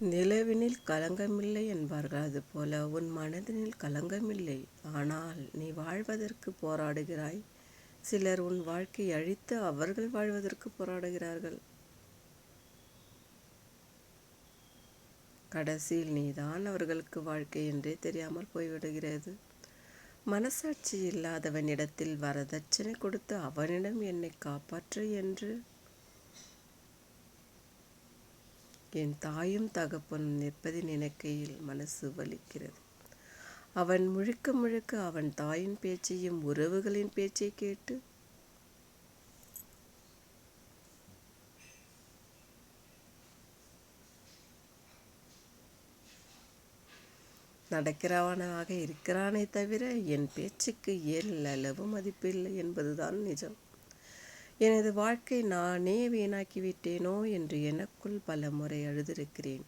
நிலவினில் களங்கமில்லை என்பார்கள். அதுபோல உன் மனதினில் களங்கமில்லை. ஆனால் நீ வாழ்வதற்கு போராடுகிறாய். சிலர் உன் வாழ்க்கையை அழித்து அவர்கள் வாழ்வதற்கு போராடுகிறார்கள். கடைசியில் நீதான் அவர்களுக்கு வாழ்க்கை என்றே தெரியாமல் போய்விடுகிறது. மனசாட்சி இல்லாதவனிடத்தில் வரதட்சணை கொடுத்து அவனிடம் என்னை காப்பாற்று என்று என் தாயும் தகப்பனும் நிற்பதை நினைக்கையில் மனசு வலிக்கிறது. அவன் முழுக்க முழுக்க அவன் தாயின் பேச்சையும் உறவுகளின் பேச்சை கேட்டு நடக்கிறவனாக இருக்கிறானே தவிர என் பேச்சுக்கு ஏழளவு மதிப்பில்லை என்பதுதான் நிஜம். எனது வாழ்க்கை நானே வீணாக்கிவிட்டேனோ என்று எனக்குள் பல முறை அழுதிருக்கிறேன்.